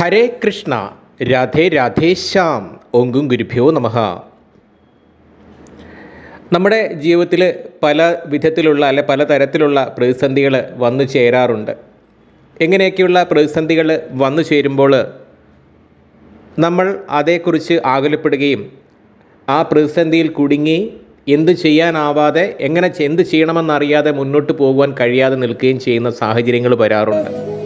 ഹരേ കൃഷ്ണ രാധേ രാധേശ്യാം ഓങ്കും ഗുരുഭ്യോ നമഃ. നമ്മുടെ ജീവിതത്തിൽ പല വിധത്തിലുള്ള അല്ലെ പല തരത്തിലുള്ള പ്രതിസന്ധികൾ വന്നു ചേരാറുണ്ട്. എങ്ങനെയൊക്കെയുള്ള പ്രതിസന്ധികൾ വന്നു ചേരുമ്പോൾ നമ്മൾ അതേക്കുറിച്ച് ആകുലപ്പെടുകയും ആ പ്രതിസന്ധിയിൽ കുടുങ്ങി എന്ത് ചെയ്യാനാവാതെ എങ്ങനെ എന്ത് ചെയ്യണമെന്നറിയാതെ മുന്നോട്ട് പോകുവാൻ കഴിയാതെ നിൽക്കുകയും ചെയ്യുന്ന സാഹചര്യങ്ങൾ വരാറുണ്ട്.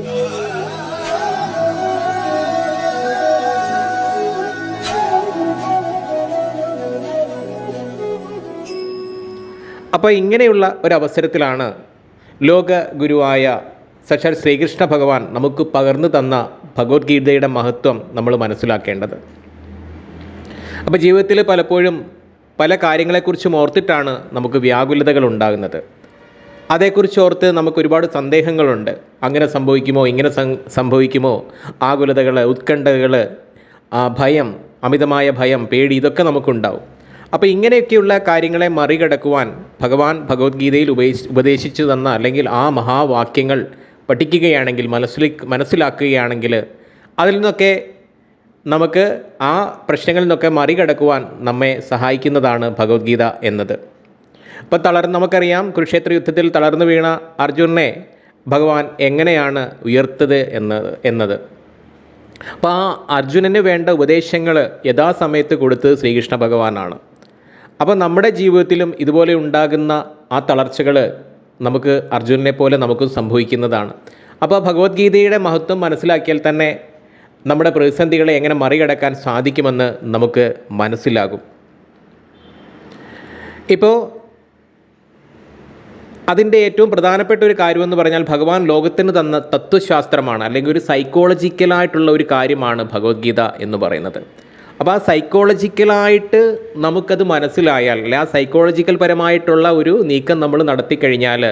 അപ്പോൾ ഇങ്ങനെയുള്ള ഒരവസരത്തിലാണ് ലോക ഗുരുവായ സാക്ഷാൽ ശ്രീകൃഷ്ണ ഭഗവാൻ നമുക്ക് പകർന്നു തന്ന ഭഗവത്ഗീതയുടെ മഹത്വം നമ്മൾ മനസ്സിലാക്കേണ്ടത്. അപ്പോൾ ജീവിതത്തിൽ പലപ്പോഴും പല കാര്യങ്ങളെക്കുറിച്ചും ഓർത്തിട്ടാണ് നമുക്ക് വ്യാകുലതകൾ ഉണ്ടാകുന്നത്. അതേക്കുറിച്ച് ഓർത്ത് നമുക്ക് ഒരുപാട് സന്ദേഹങ്ങളുണ്ട്. അങ്ങനെ സംഭവിക്കുമോ? ഇങ്ങനെ സംഭവിക്കുമോ? ആകുലതകൾ ഉത്കണ്ഠകൾ ഭയം അമിതമായ ഭയം പേടി ഇതൊക്കെ നമുക്കുണ്ടാവും. അപ്പോൾ ഇങ്ങനെയൊക്കെയുള്ള കാര്യങ്ങളെ മറികടക്കുവാൻ ഭഗവാൻ ഭഗവത്ഗീതയിൽ ഉപദേശി ഉപദേശിച്ചു തന്ന അല്ലെങ്കിൽ ആ മഹാവാക്യങ്ങൾ പഠിക്കുകയാണെങ്കിൽ മനസ്സിൽ മനസ്സിലാക്കുകയാണെങ്കിൽ അതിൽ നിന്നൊക്കെ നമുക്ക് ആ പ്രശ്നങ്ങളിൽ നിന്നൊക്കെ മറികടക്കുവാൻ നമ്മെ സഹായിക്കുന്നതാണ് ഭഗവത്ഗീത എന്നത്. അപ്പോൾ തളർന്ന് നമുക്കറിയാം കുരുക്ഷേത്ര യുദ്ധത്തിൽ തളർന്നു വീണ അർജുനെ ഭഗവാൻ എങ്ങനെയാണ് ഉയർത്തത് എന്നത് എന്നത്. അപ്പോൾ ആ അർജുനന് വേണ്ട ഉപദേശങ്ങൾ യഥാസമയത്ത് കൊടുത്തത് ശ്രീകൃഷ്ണ ഭഗവാനാണ്. അപ്പോൾ നമ്മുടെ ജീവിതത്തിലും ഇതുപോലെ ഉണ്ടാകുന്ന ആ തളർച്ചകൾ നമുക്ക് അർജുനനെ പോലെ നമുക്ക് സംഭവിക്കുന്നതാണ്. അപ്പോൾ ഭഗവത്ഗീതയുടെ മഹത്വം മനസ്സിലാക്കിയാൽ തന്നെ നമ്മുടെ പ്രതിസന്ധികളെ എങ്ങനെ മറികടക്കാൻ സാധിക്കുമെന്ന് നമുക്ക് മനസ്സിലാകും. ഇപ്പോൾ അതിന്റെ ഏറ്റവും പ്രധാനപ്പെട്ട ഒരു കാര്യമെന്ന് പറഞ്ഞാൽ ഭഗവാൻ ലോകത്തിന് തന്ന തത്വശാസ്ത്രമാണ് അല്ലെങ്കിൽ ഒരു സൈക്കോളജിക്കലായിട്ടുള്ള ഒരു കാര്യമാണ് ഭഗവത്ഗീത എന്ന് പറയുന്നത്. അപ്പോൾ ആ സൈക്കോളജിക്കലായിട്ട് നമുക്കത് മനസ്സിലായാൽ അല്ലെ ആ സൈക്കോളജിക്കൽ പരമായിട്ടുള്ള ഒരു നീക്കം നമ്മൾ നടത്തി കഴിഞ്ഞാൽ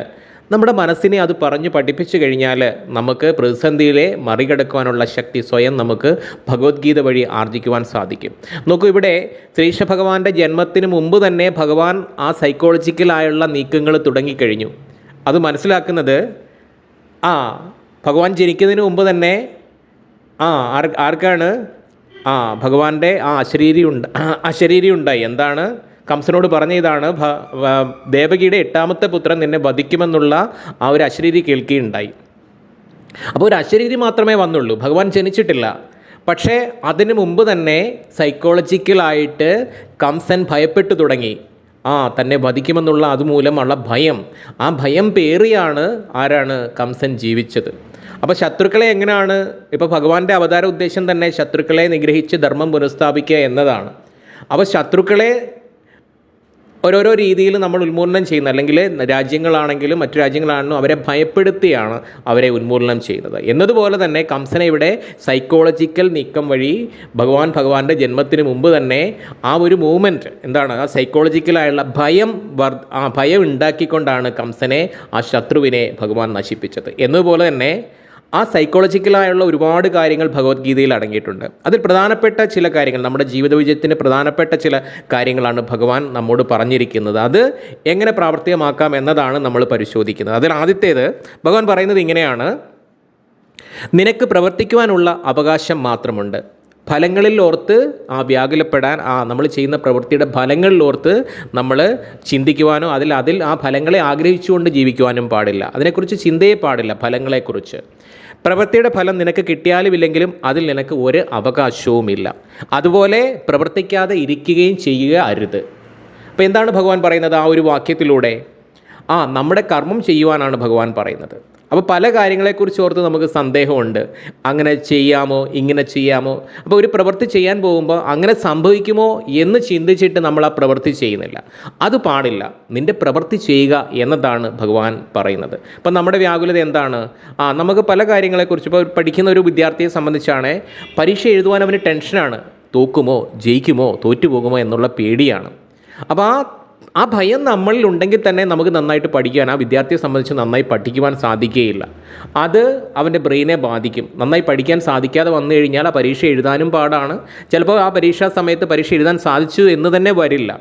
നമ്മുടെ മനസ്സിനെ അത് പറഞ്ഞു പഠിപ്പിച്ചു കഴിഞ്ഞാൽ നമുക്ക് പ്രതിസന്ധിയിലെ മറികടക്കുവാനുള്ള ശക്തി സ്വയം നമുക്ക് ഭഗവത്ഗീത വഴി ആർജിക്കുവാൻ സാധിക്കും. നോക്കൂ ഇവിടെ ശ്രീഷ ഭഗവാന്റെ ജന്മത്തിന് മുമ്പ് തന്നെ ഭഗവാൻ ആ സൈക്കോളജിക്കലായുള്ള നീക്കങ്ങൾ തുടങ്ങിക്കഴിഞ്ഞു. അത് മനസ്സിലാക്കുന്നത് ആ ഭഗവാൻ ജനിക്കുന്നതിന് മുമ്പ് തന്നെ ആ ആർ ആർക്കാണ്? ആ ഭഗവാന്റെ ആ അശരീരി ഉണ്ട് അശരീരി ഉണ്ടായി എന്താണ്? കംസനോട് പറഞ്ഞ ഇതാണ് ദേവകിയുടെ എട്ടാമത്തെ പുത്രൻ നിന്നെ വധിക്കുമെന്നുള്ള ആ ഒരു അശരീരി കേൾക്കുകയുണ്ടായി. അപ്പോൾ ഒരു അശരീരി മാത്രമേ വന്നുള്ളൂ ഭഗവാൻ ജനിച്ചിട്ടില്ല. പക്ഷേ അതിനു മുമ്പ് തന്നെ സൈക്കോളജിക്കലായിട്ട് കംസൻ ഭയപ്പെട്ടു തുടങ്ങി. ആ തന്നെ വധിക്കുമെന്നുള്ള അതുമൂലമുള്ള ഭയം. ആ ഭയം പേറിയാണ് ആരാണ് കംസൻ ജീവിച്ചത്. അപ്പോൾ ശത്രുക്കളെ എങ്ങനെയാണ്? ഇപ്പോൾ ഭഗവാന്റെ അവതാര ഉദ്ദേശം തന്നെ ശത്രുക്കളെ നിഗ്രഹിച്ച് ധർമ്മം പുനഃസ്ഥാപിക്കുക എന്നതാണ്. അപ്പോൾ ശത്രുക്കളെ ഓരോരോ രീതിയിൽ നമ്മൾ ഉന്മൂലനം ചെയ്യുന്ന അല്ലെങ്കിൽ രാജ്യങ്ങളാണെങ്കിലും മറ്റു രാജ്യങ്ങളാണെങ്കിലും അവരെ ഭയപ്പെടുത്തിയാണ് അവരെ ഉന്മൂലനം ചെയ്യുന്നത്. എന്നതുപോലെ തന്നെ കംസനെ ഇവിടെ സൈക്കോളജിക്കൽ നീക്കം വഴി ഭഗവാൻ ഭഗവാന്റെ ജന്മത്തിന് മുമ്പ് തന്നെ ആ ഒരു മൂവ്മെന്റ് എന്താണ്? ആ സൈക്കോളജിക്കലായുള്ള ഭയം വർ ആ ഭയം ഉണ്ടാക്കിക്കൊണ്ടാണ് കംസനെ ആ ശത്രുവിനെ ഭഗവാൻ നശിപ്പിച്ചത്. എന്നതുപോലെ തന്നെ ആ സൈക്കോളജിക്കലായുള്ള ഒരുപാട് കാര്യങ്ങൾ ഭഗവത്ഗീതയിൽ അടങ്ങിയിട്ടുണ്ട്. അതിൽ പ്രധാനപ്പെട്ട ചില കാര്യങ്ങൾ നമ്മുടെ ജീവിത വിജയത്തിന് പ്രധാനപ്പെട്ട ചില കാര്യങ്ങളാണ് ഭഗവാൻ നമ്മോട് പറഞ്ഞിരിക്കുന്നത്. അത് എങ്ങനെ പ്രാവർത്തികമാക്കാം എന്നതാണ് നമ്മൾ പരിശോധിക്കുന്നത്. അതിൽ ആദ്യത്തേത് ഭഗവാൻ പറയുന്നത് ഇങ്ങനെയാണ്. നിനക്ക് പ്രവർത്തിക്കുവാനുള്ള അവകാശം മാത്രമുണ്ട്. ഫലങ്ങളിൽ ഓർത്ത് ആ വ്യാകുലപ്പെടാൻ ആ നമ്മൾ ചെയ്യുന്ന പ്രവൃത്തിയുടെ ഫലങ്ങളിൽ ഓർത്ത് നമ്മൾ ചിന്തിക്കുവാനോ അതിൽ അതിൽ ആ ഫലങ്ങളെ ആഗ്രഹിച്ചുകൊണ്ട് ജീവിക്കുവാനും പാടില്ല. അതിനെക്കുറിച്ച് ചിന്തയെ പാടില്ല ഫലങ്ങളെക്കുറിച്ച്. പ്രവൃത്തിയുടെ ഫലം നിനക്ക് കിട്ടിയാലും ഇല്ലെങ്കിലും അതിൽ നിനക്ക് ഒരു അവകാശവുമില്ല. അതുപോലെ പ്രവർത്തിക്കാതെ ഇരിക്കുകയും ചെയ്യുക അരുത്. അപ്പോൾ എന്താണ് ഭഗവാൻ പറയുന്നത് ആ ഒരു വാക്യത്തിലൂടെ? ആ നമ്മുടെ കർമ്മം ചെയ്യുവാനാണ് ഭഗവാൻ പറയുന്നത്. അപ്പോൾ പല കാര്യങ്ങളെക്കുറിച്ച് ഓർത്ത് നമുക്ക് സന്ദേഹമുണ്ട്. അങ്ങനെ ചെയ്യാമോ? ഇങ്ങനെ ചെയ്യാമോ? അപ്പോൾ ഒരു പ്രവൃത്തി ചെയ്യാൻ പോകുമ്പോൾ അങ്ങനെ സംഭവിക്കുമോ എന്ന് ചിന്തിച്ചിട്ട് നമ്മൾ ആ പ്രവൃത്തി ചെയ്യുന്നില്ല. അത് പാടില്ല. നിന്റെ പ്രവൃത്തി ചെയ്യുക എന്നതാണ് ഭഗവാൻ പറയുന്നത്. അപ്പം നമ്മുടെ വ്യാകുലത എന്താണ്? ആ നമുക്ക് പല കാര്യങ്ങളെക്കുറിച്ച് ഇപ്പോൾ പഠിക്കുന്ന ഒരു വിദ്യാർത്ഥിയെ സംബന്ധിച്ചാണ് പരീക്ഷ എഴുതുവാൻ അവന് ടെൻഷനാണ്. തോക്കുമോ? ജയിക്കുമോ? തോറ്റുപോകുമോ? എന്നുള്ള പേടിയാണ്. അപ്പോൾ ആ ആ ഭയം നമ്മളിൽ ഉണ്ടെങ്കിൽ തന്നെ നമുക്ക് നന്നായിട്ട് പഠിക്കാൻ ആ വിദ്യാർത്ഥിയെ സംബന്ധിച്ച് നന്നായി പഠിക്കുവാൻ സാധിക്കുകയില്ല അത് അവന്റെ ബ്രെയിനെ ബാധിക്കും. നന്നായി പഠിക്കാൻ സാധിക്കാതെ വന്നു കഴിഞ്ഞാൽ ആ പരീക്ഷ എഴുതാനും പാടാണ്. ചിലപ്പോൾ ആ പരീക്ഷാ സമയത്ത് പരീക്ഷ എഴുതാൻ സാധിച്ചു എന്ന് തന്നെ വരില്ല.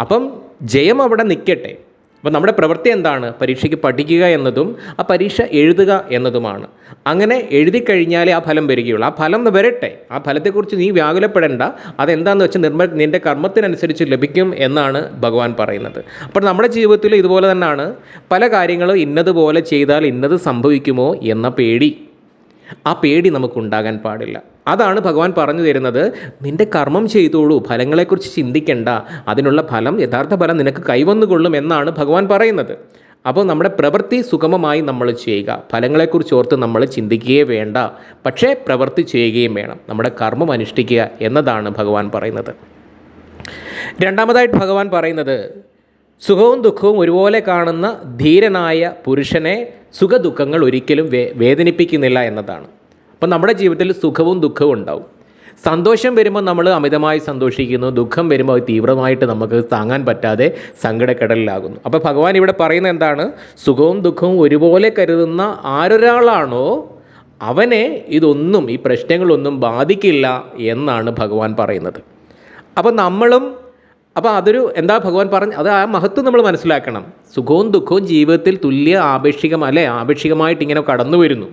അപ്പം ജയം അവിടെ നിൽക്കട്ടെ. അപ്പോൾ നമ്മുടെ പ്രവൃത്തി എന്താണ്? പരീക്ഷയ്ക്ക് പഠിക്കുക എന്നതും ആ പരീക്ഷ എഴുതുക എന്നതുമാണ്. അങ്ങനെ എഴുതി കഴിഞ്ഞാലേ ആ ഫലം വരികയുള്ളൂ. ആ ഫലം വരട്ടെ. ആ ഫലത്തെക്കുറിച്ച് നീ വ്യാകുലപ്പെടേണ്ട. അതെന്താണെന്ന് വെച്ചാൽ നിർമ്മ നിന്റെ കർമ്മത്തിനനുസരിച്ച് ലഭിക്കും എന്നാണ് ഭഗവാൻ പറയുന്നത്. അപ്പോൾ നമ്മുടെ ജീവിതത്തിൽ ഇതുപോലെ തന്നെയാണ് പല കാര്യങ്ങളും ഇന്നതുപോലെ ചെയ്താൽ ഇന്നത് സംഭവിക്കുമോ എന്ന പേടി. ആ പേടി നമുക്കുണ്ടാകാൻ പാടില്ല. അതാണ് ഭഗവാൻ പറഞ്ഞു തരുന്നത് നിന്റെ കർമ്മം ചെയ്തോളൂ ഫലങ്ങളെക്കുറിച്ച് ചിന്തിക്കേണ്ട. അതിനുള്ള ഫലം യഥാർത്ഥ ഫലം നിനക്ക് കൈവന്നുകൊള്ളും എന്നാണ് ഭഗവാൻ പറയുന്നത്. അപ്പോൾ നമ്മുടെ പ്രവൃത്തി സുഗമമായി നമ്മൾ ചെയ്യുക. ഫലങ്ങളെക്കുറിച്ച് ഓർത്ത് നമ്മൾ ചിന്തിക്കുകയേ വേണ്ട. പക്ഷേ പ്രവൃത്തി ചെയ്യുകയും വേണം. നമ്മുടെ കർമ്മം അനുഷ്ഠിക്കുക എന്നതാണ് ഭഗവാൻ പറയുന്നത്. രണ്ടാമതായിട്ട് ഭഗവാൻ പറയുന്നത് സുഖവും ദുഃഖവും ഒരുപോലെ കാണുന്ന ധീരനായ പുരുഷനെ സുഖദുഃഖങ്ങൾ ഒരിക്കലും വേ വേദനിപ്പിക്കുന്നില്ല എന്നതാണ്. അപ്പം നമ്മുടെ ജീവിതത്തിൽ സുഖവും ദുഃഖവും ഉണ്ടാവും. സന്തോഷം വരുമ്പോൾ നമ്മൾ അമിതമായി സന്തോഷിക്കുന്നു. ദുഃഖം വരുമ്പോൾ അത് തീവ്രമായിട്ട് നമുക്ക് താങ്ങാൻ പറ്റാതെ സങ്കടക്കടലിലാകുന്നു. അപ്പോൾ ഭഗവാൻ ഇവിടെ പറയുന്നത് എന്താണ്? സുഖവും ദുഃഖവും ഒരുപോലെ കരുതുന്ന ആരൊരാളാണോ അവനെ ഇതൊന്നും ഈ പ്രശ്നങ്ങളൊന്നും ബാധിക്കില്ല എന്നാണ് ഭഗവാൻ പറയുന്നത്. അപ്പോൾ നമ്മളും അപ്പോൾ അതൊരു എന്താ ഭഗവാൻ പറഞ്ഞ് അത് ആ മഹത്വം നമ്മൾ മനസ്സിലാക്കണം. സുഖവും ദുഃഖവും ജീവിതത്തിൽ തുല്യ ആപേക്ഷികം അല്ലെ? ആപേക്ഷികമായിട്ട് ഇങ്ങനെ കടന്നു വരുന്നു.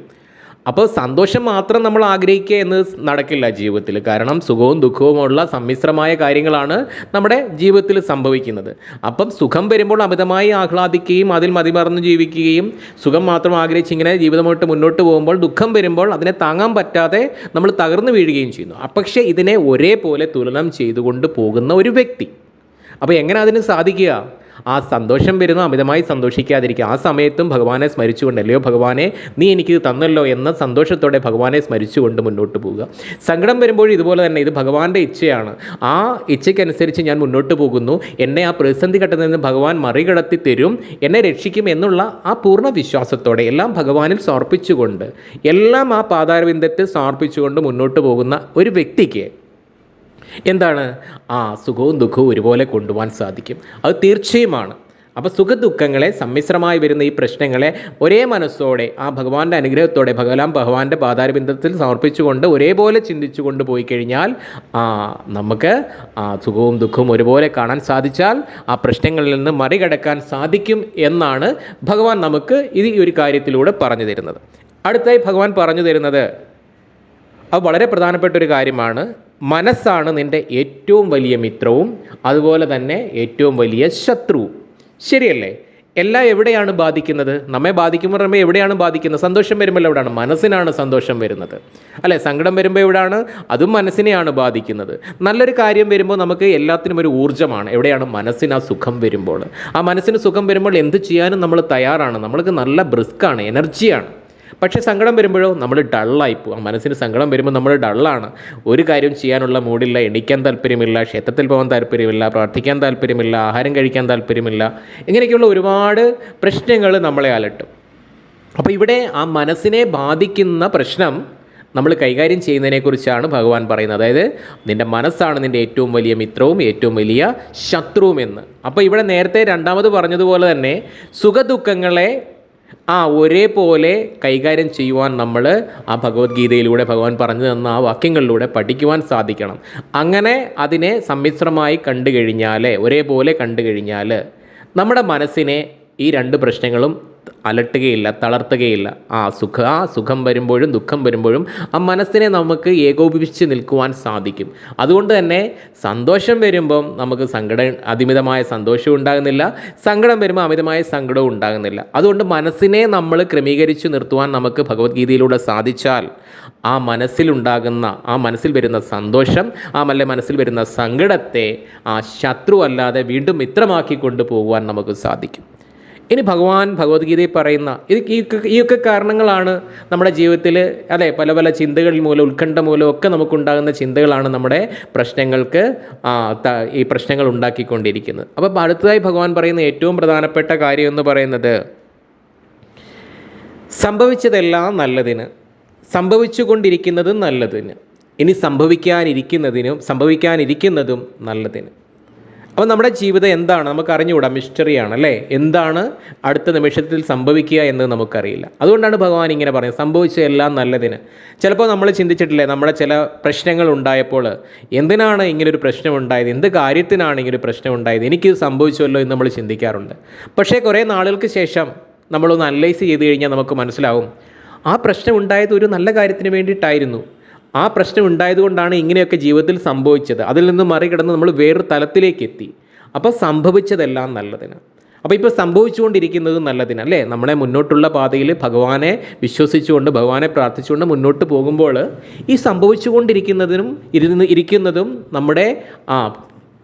അപ്പോൾ സന്തോഷം മാത്രം നമ്മൾ ആഗ്രഹിക്കുക എന്ന് നടക്കില്ല ജീവിതത്തിൽ. കാരണം സുഖവും ദുഃഖവുമുള്ള സമ്മിശ്രമായ കാര്യങ്ങളാണ് നമ്മുടെ ജീവിതത്തിൽ സംഭവിക്കുന്നത്. അപ്പം സുഖം വരുമ്പോൾ അമിതമായി ആഹ്ലാദിക്കുകയും അതിൽ മതിമറന്ന് ജീവിക്കുകയും സുഖം മാത്രം ആഗ്രഹിച്ച് ഇങ്ങനെ ജീവിതമായിട്ട് മുന്നോട്ട് പോകുമ്പോൾ ദുഃഖം വരുമ്പോൾ അതിനെ താങ്ങാൻ പറ്റാതെ നമ്മൾ തകർന്നു വീഴുകയും ചെയ്യുന്നു. പക്ഷേ ഇതിനെ ഒരേപോലെ തുലനം ചെയ്തുകൊണ്ട് പോകുന്ന ഒരു വ്യക്തി. അപ്പോൾ എങ്ങനെ അതിന് സാധിക്കുക? ആ സന്തോഷം വരുന്ന അമിതമായി സന്തോഷിക്കാതിരിക്കുക. ആ സമയത്തും ഭഗവാനെ സ്മരിച്ചുകൊണ്ട് അല്ലയോ ഭഗവാനെ നീ എനിക്ക് തന്നല്ലോ എന്ന സന്തോഷത്തോടെ ഭഗവാനെ സ്മരിച്ചുകൊണ്ട് മുന്നോട്ട് പോവുക. സങ്കടം വരുമ്പോൾ ഇതുപോലെ തന്നെ ഇത് ഭഗവാന്റെ ഇച്ഛയാണ്. ആ ഇച്ഛയ്ക്കനുസരിച്ച് ഞാൻ മുന്നോട്ട് പോകുന്നു. എന്നെ ആ പ്രതിസന്ധി ഘട്ടത്തിൽ നിന്ന് ഭഗവാൻ മറികടത്തി തരും. എന്നെ രക്ഷിക്കും എന്നുള്ള ആ പൂർണ വിശ്വാസത്തോടെ എല്ലാം ഭഗവാനിൽ സമർപ്പിച്ചുകൊണ്ട് എല്ലാം ആ പാതാരവിന്ദത്തിൽ സമർപ്പിച്ചുകൊണ്ട് മുന്നോട്ട് പോകുന്ന ഒരു വ്യക്തിക്ക് എന്താണ്? ആ സുഖവും ദുഃഖവും ഒരുപോലെ കൊണ്ടുപോകാൻ സാധിക്കും. അത് തീർച്ചയുമാണ്. അപ്പോൾ സുഖദുഃഖങ്ങളെ സമ്മിശ്രമായി വരുന്ന ഈ പ്രശ്നങ്ങളെ ഒരേ മനസ്സോടെ ആ ഭഗവാന്റെ അനുഗ്രഹത്തോടെ ഭഗവാൻ ഭഗവാന്റെ പാതാരബിന്ദത്തിൽ സമർപ്പിച്ചുകൊണ്ട് ഒരേപോലെ ചിന്തിച്ചുകൊണ്ട് പോയി കഴിഞ്ഞാൽ ആ നമുക്ക് ആ സുഖവും ദുഃഖവും ഒരുപോലെ കാണാൻ സാധിച്ചാൽ ആ പ്രശ്നങ്ങളിൽ നിന്ന് മറികടക്കാൻ സാധിക്കും എന്നാണ് ഭഗവാൻ നമുക്ക് ഇത് ഈ ഒരു കാര്യത്തിലൂടെ പറഞ്ഞു തരുന്നത്. അടുത്തായി ഭഗവാൻ പറഞ്ഞു തരുന്നത് അത് വളരെ പ്രധാനപ്പെട്ട ഒരു കാര്യമാണ്. മനസ്സാണ് നിന്റെ ഏറ്റവും വലിയ മിത്രവും അതുപോലെ തന്നെ ഏറ്റവും വലിയ ശത്രുവും ശരിയല്ലേ? എല്ലാം എവിടെയാണ് ബാധിക്കുന്നത്? നമ്മെ ബാധിക്കുമ്പോൾ നമ്മെ എവിടെയാണ് ബാധിക്കുന്നത്? സന്തോഷം വരുമ്പോൾ എവിടെയാണ് മനസ്സിനാണ് സന്തോഷം വരുന്നത്. അല്ലേ? സങ്കടം വരുമ്പോൾ എവിടെയാണ് അതും മനസ്സിനെയാണ് ബാധിക്കുന്നത്. നല്ലൊരു കാര്യം വരുമ്പോൾ നമുക്ക് എല്ലാത്തിനും ഒരു ഊർജമാണ്. എവിടെയാണ്? മനസ്സിന് ആ സുഖം വരുമ്പോൾ. ആ മനസ്സിന് സുഖം വരുമ്പോൾ എന്ത് ചെയ്യാനും നമ്മൾ തയ്യാറാണ്. നമ്മൾക്ക് നല്ല ബ്രിസ്ക്കാണ് എനർജിയാണ് പക്ഷേ സങ്കടം വരുമ്പോഴോ നമ്മൾ ഡള്ളായി പോകും. മനസ്സിന് സങ്കടം വരുമ്പോൾ നമ്മൾ ഡള്ളാണ്. ഒരു കാര്യം ചെയ്യാനുള്ള മൂഡില്ല എണിക്കാൻ താല്പര്യമില്ല ക്ഷേത്രത്തിൽ പോകാൻ താല്പര്യമില്ല പ്രാർത്ഥിക്കാൻ താല്പര്യമില്ല ആഹാരം കഴിക്കാൻ താല്പര്യമില്ല ഇങ്ങനെയൊക്കെയുള്ള ഒരുപാട് പ്രശ്നങ്ങൾ നമ്മളെ അലട്ടും. അപ്പോൾ ഇവിടെ ആ മനസ്സിനെ ബാധിക്കുന്ന പ്രശ്നം നമ്മൾ കൈകാര്യം ചെയ്യുന്നതിനെക്കുറിച്ചാണ് ഭഗവാൻ പറയുന്നത്. അതായത് നിന്റെ മനസ്സാണ് നിന്റെ ഏറ്റവും വലിയ മിത്രവും ഏറ്റവും വലിയ ശത്രുവും എന്ന്. അപ്പോൾ ഇവിടെ നേരത്തെ രണ്ടാമത് പറഞ്ഞതുപോലെ തന്നെ സുഖദുഃഖങ്ങളെ ആ ഒരേപോലെ കൈകാര്യം ചെയ്യുവാൻ നമ്മൾ ആ ഭഗവത്ഗീതയിലൂടെ ഭഗവാൻ പറഞ്ഞു തന്ന ആ വാക്യങ്ങളിലൂടെ പഠിക്കുവാൻ സാധിക്കണം. അങ്ങനെ അതിനെ സമ്മിശ്രമായി കണ്ടു കഴിഞ്ഞാൽ ഒരേപോലെ കണ്ടു കഴിഞ്ഞാൽ നമ്മുടെ മനസ്സിനെ ഈ രണ്ട് പ്രശ്നങ്ങളും അലട്ടുകയില്ല തളർത്തുകയില്ല. ആ സുഖ ആ സുഖം വരുമ്പോഴും ദുഃഖം വരുമ്പോഴും ആ മനസ്സിനെ നമുക്ക് ഏകോപിപ്പിച്ച് നിൽക്കുവാൻ സാധിക്കും. അതുകൊണ്ട് തന്നെ സന്തോഷം വരുമ്പം നമുക്ക് സങ്കടം അതിമിതമായ സന്തോഷവും ഉണ്ടാകുന്നില്ല. സങ്കടം വരുമ്പോൾ അമിതമായ സങ്കടവും ഉണ്ടാകുന്നില്ല. അതുകൊണ്ട് മനസ്സിനെ നമ്മൾ ക്രമീകരിച്ച് നിർത്തുവാൻ നമുക്ക് ഭഗവത്ഗീതയിലൂടെ സാധിച്ചാൽ ആ മനസ്സിലുണ്ടാകുന്ന ആ മനസ്സിൽ വരുന്ന സന്തോഷം ആ മല്ല മനസ്സിൽ വരുന്ന സങ്കടത്തെ ആ ശത്രു അല്ലാതെ വീണ്ടും മിത്രമാക്കി കൊണ്ടുപോകുവാൻ നമുക്ക് സാധിക്കും. ഇനി ഭഗവാൻ ഭഗവത്ഗീതയിൽ പറയുന്ന ഇത് ഈ ഈ ഒക്കെ കാരണങ്ങളാണ് നമ്മുടെ ജീവിതത്തിൽ അതെ പല പല ചിന്തകൾ മൂലം ഉത്കണ്ഠ മൂലം ഒക്കെ നമുക്കുണ്ടാകുന്ന ചിന്തകളാണ് നമ്മുടെ പ്രശ്നങ്ങൾക്ക് ഈ പ്രശ്നങ്ങൾ ഉണ്ടാക്കിക്കൊണ്ടിരിക്കുന്നത്. അപ്പോൾ അടുത്തതായി ഭഗവാൻ പറയുന്ന ഏറ്റവും പ്രധാനപ്പെട്ട കാര്യം എന്ന് പറയുന്നത് സംഭവിച്ചതെല്ലാം നല്ലതിന് സംഭവിച്ചുകൊണ്ടിരിക്കുന്നതും നല്ലതിന് ഇനി സംഭവിക്കാനിരിക്കുന്നതിനും സംഭവിക്കാനിരിക്കുന്നതും നല്ലതിന്. അപ്പോൾ നമ്മുടെ ജീവിതം എന്താണ്? നമുക്ക് അറിഞ്ഞുകൂടാ മിസ്റ്ററിയാണ് അല്ലേ എന്താണ് അടുത്ത നിമിഷത്തിൽ സംഭവിക്കുക എന്ന് നമുക്കറിയില്ല. അതുകൊണ്ടാണ് ഭഗവാൻ ഇങ്ങനെ പറയുന്നത് സംഭവിച്ച എല്ലാം നല്ലതിന്. ചിലപ്പോൾ നമ്മൾ ചിന്തിച്ചിട്ടില്ലേ നമ്മുടെ ചില പ്രശ്നങ്ങൾ ഉണ്ടായപ്പോൾ എന്തിനാണ് ഇങ്ങനൊരു പ്രശ്നം ഉണ്ടായത് എന്ത് കാര്യത്തിനാണ് ഇങ്ങനൊരു പ്രശ്നം ഉണ്ടായത് എനിക്കിത് സംഭവിച്ചുവല്ലോ എന്ന് നമ്മൾ ചിന്തിക്കാറുണ്ട്. പക്ഷേ കുറേ നാളുകൾക്ക് ശേഷം നമ്മളൊന്ന് അനലൈസ് ചെയ്ത് കഴിഞ്ഞാൽ നമുക്ക് മനസ്സിലാവും ആ പ്രശ്നം ഉണ്ടായത് ഒരു നല്ല കാര്യത്തിന് വേണ്ടിയിട്ടായിരുന്നു. ആ പ്രശ്നം ഉണ്ടായതുകൊണ്ടാണ് ഇങ്ങനെയൊക്കെ ജീവിതത്തിൽ സംഭവിച്ചത്. അതിൽ നിന്ന് മറികടന്ന് നമ്മൾ വേറൊരു തലത്തിലേക്ക് എത്തി അപ്പോൾ സംഭവിച്ചതെല്ലാം നല്ലതിന്. അപ്പോൾ ഇപ്പോൾ സംഭവിച്ചുകൊണ്ടിരിക്കുന്നത് നല്ലതിന് അല്ലേ? നമ്മളെ മുന്നോട്ടുള്ള പാതയിൽ ഭഗവാനെ വിശ്വസിച്ചുകൊണ്ട് ഭഗവാനെ പ്രാർത്ഥിച്ചുകൊണ്ട് മുന്നോട്ട് പോകുമ്പോൾ ഈ സംഭവിച്ചുകൊണ്ടിരിക്കുന്നതിനും ഇരുന്ന് ഇരിക്കുന്നതും നമ്മുടെ ആ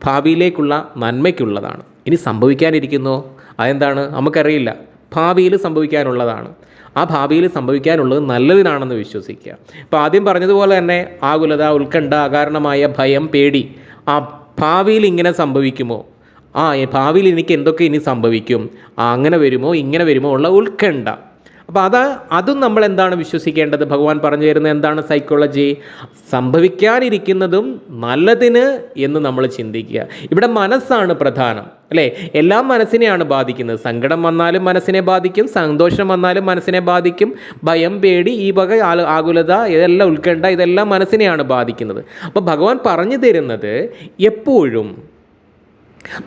ഭാവിയിലേക്കുള്ള നന്മയ്ക്കുള്ളതാണ്. ഇനി സംഭവിക്കാനിരിക്കുന്നോ. അതെന്താണ്? നമുക്കറിയില്ല. ഭാവിയിൽ സംഭവിക്കാനുള്ളതാണ്. ആ ഭാവിയിൽ സംഭവിക്കാനുള്ളത് നല്ലതിനാണെന്ന് വിശ്വസിക്കുക. ഇപ്പോൾ ആദ്യം പറഞ്ഞതുപോലെ തന്നെ ആകുലത ഉത്കണ്ഠ അകാരണമായ ഭയം പേടി ആ ഭാവിയിൽ ഇങ്ങനെ സംഭവിക്കുമോ? ആ ഭാവിയിൽ എനിക്ക് എന്തൊക്കെ ഇനി സംഭവിക്കും? അങ്ങനെ വരുമോ? ഇങ്ങനെ വരുമോ? ഉള്ള ഉത്കണ്ഠ. അപ്പോൾ അത് അതും നമ്മൾ എന്താണ് വിശ്വസിക്കേണ്ടത്? ഭഗവാൻ പറഞ്ഞു തരുന്നത് എന്താണ് സൈക്കോളജി സംഭവിക്കാനിരിക്കുന്നതും നല്ലതിന് എന്ന് നമ്മൾ ചിന്തിക്കുക. ഇവിടെ മനസ്സാണ് പ്രധാനം അല്ലേ? എല്ലാം മനസ്സിനെയാണ് ബാധിക്കുന്നത്. സങ്കടം വന്നാലും മനസ്സിനെ ബാധിക്കും സന്തോഷം വന്നാലും മനസ്സിനെ ബാധിക്കും ഭയം പേടി ഈ വക ആകുലത ഇതെല്ലാം ഉത്കണ്ഠ ഇതെല്ലാം മനസ്സിനെയാണ് ബാധിക്കുന്നത്. അപ്പോൾ ഭഗവാൻ പറഞ്ഞു തരുന്നത് എപ്പോഴും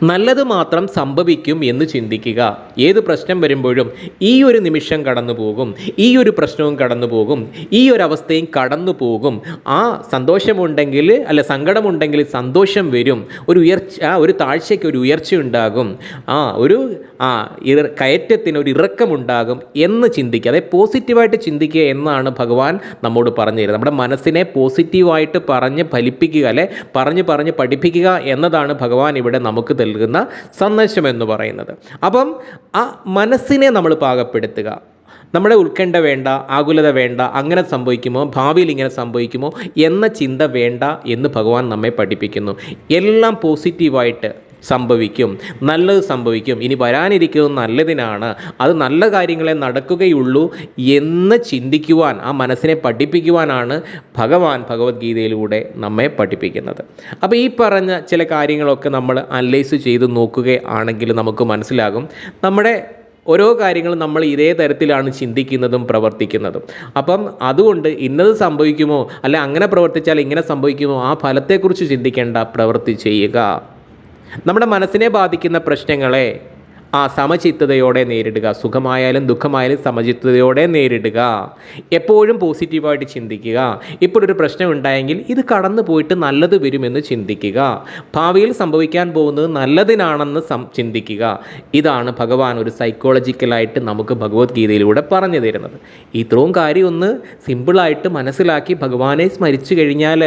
നല്ലത് മാത്രം സംഭവിക്കും എന്ന് ചിന്തിക്കുക. ഏത് പ്രശ്നം വരുമ്പോഴും ഈ ഒരു നിമിഷം കടന്നു പോകും ഈ ഒരു പ്രശ്നവും കടന്നു പോകും ഈ ഒരു അവസ്ഥയും കടന്നു പോകും. ആ സന്തോഷമുണ്ടെങ്കിൽ അല്ല സങ്കടമുണ്ടെങ്കിൽ സന്തോഷം വരും. ഒരു ഉയർച്ച ആ, ഒരു താഴ്ചയ്ക്ക് ഒരു ഉയർച്ച ഉണ്ടാകും. ആ ഒരു ആ കയറ്റത്തിന് ഒരു ഇറക്കമുണ്ടാകും എന്ന് ചിന്തിക്കുക. അതായത് പോസിറ്റീവായിട്ട് ചിന്തിക്കുക എന്നാണ് ഭഗവാൻ നമ്മോട് പറഞ്ഞു തരുന്നത്. നമ്മുടെ മനസ്സിനെ പോസിറ്റീവായിട്ട് പറഞ്ഞ് ഫലിപ്പിക്കുക അല്ലെ? പറഞ്ഞ് പറഞ്ഞ് പഠിപ്പിക്കുക എന്നതാണ് ഭഗവാൻ ഇവിടെ നമുക്ക് നൽകുന്ന സന്ദേശം എന്ന് പറയുന്നത്. അപ്പം ആ മനസ്സിനെ നമ്മൾ പാകപ്പെടുത്തുക. നമ്മുടെ ഉത്കണ്ഠ വേണ്ട ആകുലത വേണ്ട അങ്ങനെ സംഭവിക്കുമോ ഭാവിയിൽ ഇങ്ങനെ സംഭവിക്കുമോ എന്ന ചിന്ത വേണ്ട എന്ന് ഭഗവാൻ നമ്മെ പഠിപ്പിക്കുന്നു. എല്ലാം പോസിറ്റീവായിട്ട് സംഭവിക്കും. നല്ലത് സംഭവിക്കും. ഇനി വരാനിരിക്കുന്നത് നല്ലതിനാണ്. അത് നല്ല കാര്യങ്ങളെ നടക്കുകയുള്ളൂ എന്ന് ചിന്തിക്കുവാൻ ആ മനസ്സിനെ പഠിപ്പിക്കുവാനാണ് ഭഗവാൻ ഭഗവത്ഗീതയിലൂടെ നമ്മെ പഠിപ്പിക്കുന്നത്. അപ്പോൾ ഈ പറഞ്ഞ ചില കാര്യങ്ങളൊക്കെ നമ്മൾ അനലൈസ് ചെയ്ത് നോക്കുകയാണെങ്കിൽ നമുക്ക് മനസ്സിലാകും. നമ്മുടെ ഓരോ കാര്യങ്ങളും നമ്മൾ ഇതേ തരത്തിലാണ് ചിന്തിക്കുന്നതും പ്രവർത്തിക്കുന്നതും. അപ്പം അതുകൊണ്ട് ഇന്നത് സംഭവിക്കുമോ? അല്ല അങ്ങനെ പ്രവർത്തിച്ചാൽ ഇങ്ങനെ സംഭവിക്കുമോ? ആ ഫലത്തെക്കുറിച്ച് ചിന്തിക്കേണ്ട പ്രവൃത്തി ചെയ്യുക. നമ്മുടെ മനസ്സിനെ ബാധിക്കുന്ന പ്രശ്നങ്ങളെ ആ സമചിത്തതയോടെ നേരിടുക. സുഖമായാലും ദുഃഖമായാലും സമചിത്തതയോടെ നേരിടുക. എപ്പോഴും പോസിറ്റീവായിട്ട് ചിന്തിക്കുക. ഇപ്പോഴൊരു പ്രശ്നം ഉണ്ടായെങ്കിൽ ഇത് കടന്നു പോയിട്ട് നല്ലത് വരുമെന്ന് ചിന്തിക്കുക. ഭാവിയിൽ സംഭവിക്കാൻ പോകുന്നത് നല്ലതിനാണെന്ന് ചിന്തിക്കുക. ഇതാണ് ഭഗവാൻ ഒരു സൈക്കോളജിക്കലായിട്ട് നമുക്ക് ഭഗവത്ഗീതയിലൂടെ പറഞ്ഞു തരുന്നത്. ഇത്രയും കാര്യം ഒന്ന് സിമ്പിളായിട്ട് മനസ്സിലാക്കി ഭഗവാനെ സ്മരിച്ചു കഴിഞ്ഞാൽ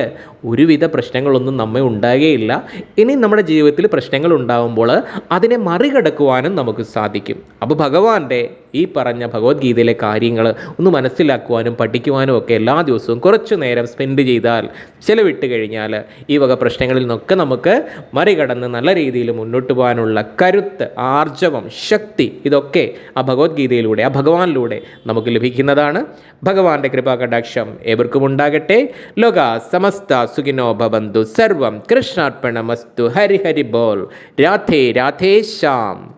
ഒരുവിധ പ്രശ്നങ്ങളൊന്നും നമ്മെ ഉണ്ടാകുകയില്ല ഇനി നമ്മുടെ ജീവിതത്തിൽ പ്രശ്നങ്ങൾ ഉണ്ടാകുമ്പോൾ അതിനെ മറികടക്കുവാനും നമുക്ക് സാധിക്കും. അപ്പോൾ ഭഗവാന്റെ ഈ പറഞ്ഞ ഭഗവത്ഗീതയിലെ കാര്യങ്ങൾ ഒന്ന് മനസ്സിലാക്കുവാനും പഠിക്കുവാനും ഒക്കെ എല്ലാ ദിവസവും കുറച്ചു നേരം സ്പെൻഡ് ചെയ്താൽ ചിലവിട്ട് കഴിഞ്ഞാൽ ഈ വക പ്രശ്നങ്ങളിൽ നിന്നൊക്കെ നമുക്ക് മറികടന്ന് നല്ല രീതിയിൽ മുന്നോട്ട് പോകാനുള്ള കരുത്ത് ആർജവം ശക്തി ഇതൊക്കെ ആ ഭഗവത്ഗീതയിലൂടെ ആ ഭഗവാനിലൂടെ നമുക്ക് ലഭിക്കുന്നതാണ്. ഭഗവാന്റെ കൃപാകടാക്ഷം ഏവർക്കും ഉണ്ടാകട്ടെ. ലോക സമസ്ത സുഖിനോ ഭവന്തു. സർവം കൃഷ്ണാർപ്പണമസ്തു. ഹരി ഹരി ബോൾ. രാധേ രാധേ ശ്യാം.